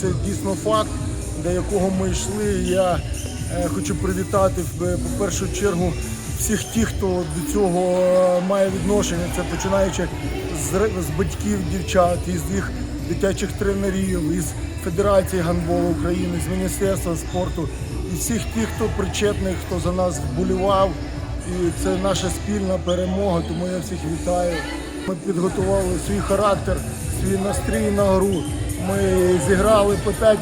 це дійсно факт, до якого ми йшли. Я е, хочу привітати е, по першу чергу всіх тих, хто до цього е, має відношення. Це починаючи з батьків дівчат, із їх дитячих тренерів, із Федерації гандболу України, з Міністерства спорту і всіх тих, хто причетний, хто за нас вболівав. І це наша спільна перемога, тому я всіх вітаю. Ми підготували свій характер, свій настрій на гру. Ми зіграли по 5,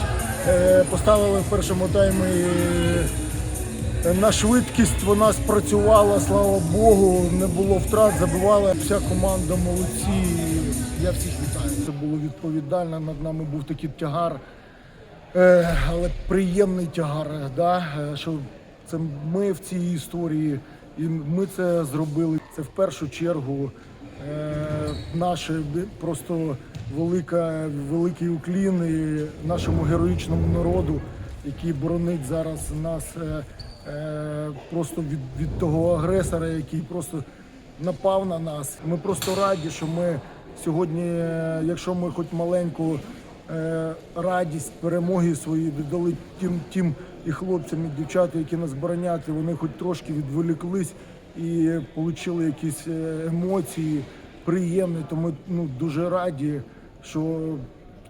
поставили в першому таймі е, на швидкість. Вона спрацювала, слава Богу, не було втрат, забивала. Вся команда молодці. Я всіх вітаю. Це було відповідально. Над нами був такий тягар. Е, але приємний тягар, да? е, що це ми в цій історії, і ми це зробили. Це в першу чергу е, наше просто велика, великий уклін і нашому героїчному народу, який боронить зараз нас е, е, просто від, від того агресора, який просто напав на нас. Ми просто раді, що ми сьогодні, е, якщо ми хоч маленьку е, радість перемоги свої додали тим, тим і хлопцям, і дівчатам, які нас боронять, вони хоч трошки відволіклись і отримали якісь е, емоції приємні. То ми ну, дуже раді, що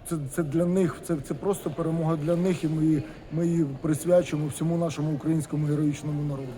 це це для них, це це просто перемога для них, і ми ми її присвячуємо всьому нашому українському героїчному народу.